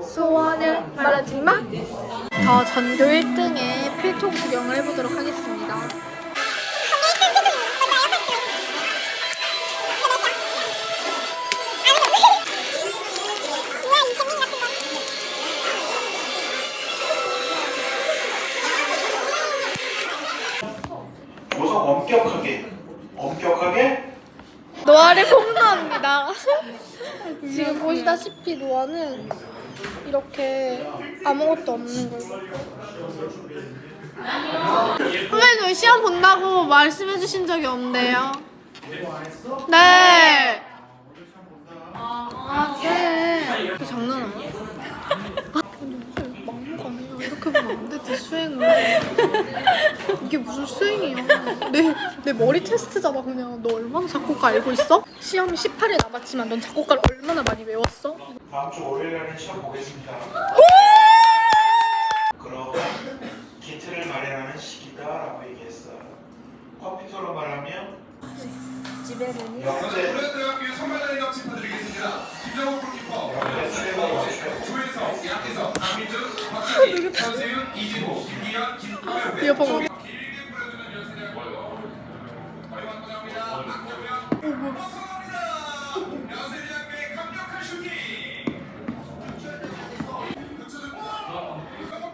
소원을 말하지 마. 더 전교 1등의 필통 구경을 해보도록 하겠습니다. 우선 엄격하게 엄격하게 노아를 폭로합니다. 지금 보시다시피 노아는 이렇게 아무것도 없는 거예요. 선배님 시험 본다고 말씀해 주신 적이 없네요. 네. 아, 네. 그 장난 아니야? 막는 보면 안 되지, 수행을. 이게 무슨 수행이야? 내, 내 머리 테스트잖아, 그냥. 너 얼마나 작곡가 알고 있어? 시험이 18일 남았지만 넌 작곡가를 얼마나 많이 외웠어? 다음 주 월요일 날에 시험 보겠습니다. 그럼 기틀을 마련하는 시기다라고 얘기했어. 컴퓨터로 말하면 고려대학교 선발자리가 짚어드리겠습니다. 김정욱 골키퍼, 역대 최고 최고 조혜성, 양혜성, 강민준, 박준희, 전세윤, 이진호, 김기현. 길게 연세대. 박정현. 연세대학교의 강력한 슈팅.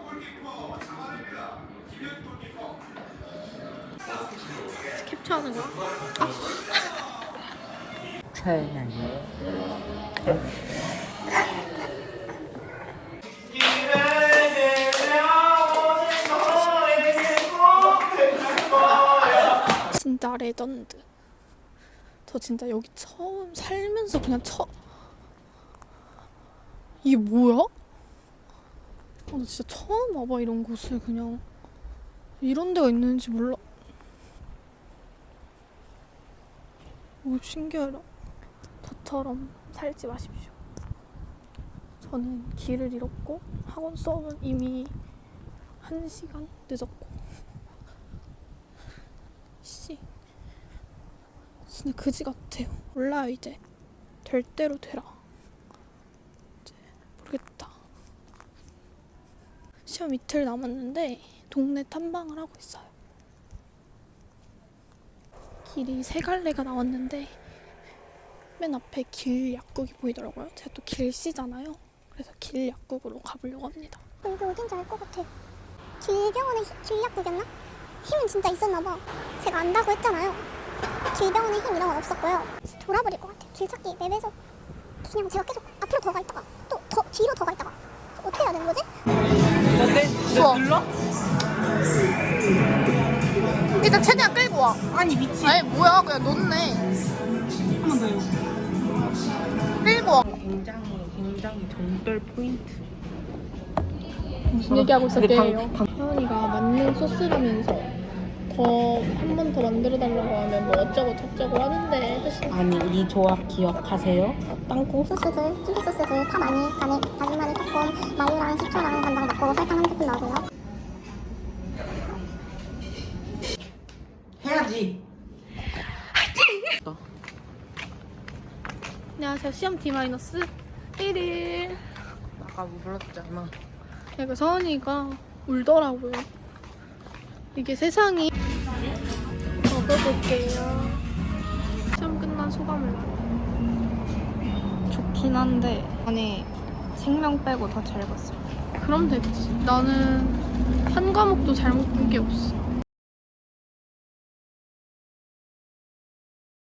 골키퍼 잡아냅니다. 김현 골키퍼. 캡처하는 거야? 진짜 레전드. 저 진짜 여기 처음 살면서 그냥 처 이게 뭐야? 아, 나 진짜 처음 와봐 이런 곳을 그냥 이런 데가 있는지 몰라. 오 신기하다. 저처럼 살지 마십시오. 저는 길을 잃었고 학원 수업은 이미 한 시간 늦었고. 씨. 진짜 그지 같아요. 몰라요 이제. 될 대로 되라. 이제 모르겠다. 시험 이틀 남았는데 동네 탐방을 하고 있어요. 길이 세 갈래가 나왔는데 맨 앞에 길 약국이 보이더라고요. 제가 또 길씨잖아요. 그래서 길 약국으로 가보려고 합니다. 여기 어딘지 알 것 같아. 길병원의 히- 길 약국이었나? 힘은 진짜 있었나 봐. 제가 안다고 했잖아요. 길병원의 힘 이런 건 없었고요. 돌아버릴 것 같아. 길 찾기 맵에서 그냥 제가 계속 앞으로 더 가 있다가 또 더 뒤로 더 가 있다가 어떻게 해야 되는 거지? 좋아. 눌러? 일단 최대한 끌고 와. 아니 미치 아니 뭐야 그냥 놓네. 한번 더요. 끌고 와. 굉장히 굉장히 정떨 포인트. 무슨 얘기하고? 방- 하은이가 맞는 소스라면서 더 한 번 더 만들어 달라고 하면 뭐 어쩌고 저쩌고 하는데 사실 아니 이 조합 기억하세요? 땅콩 소스들, 찜기 소스들 파 많이, 간에 다진 마늘 조금, 마요랑 식초랑 간장 넣고 설탕 한 스푼 넣어줘요. 해야지. 안녕하세요. 시험 D-1일 아까 불렀잖아. 그러니까 서은이가 울더라고요. 이게 세상이 먹어볼게요. 시험 끝난 소감을. 말해 좋긴 한데 안에 생명 빼고 다 잘 봤어요. 그럼 됐지. 나는 한 과목도 잘못 본 게 없어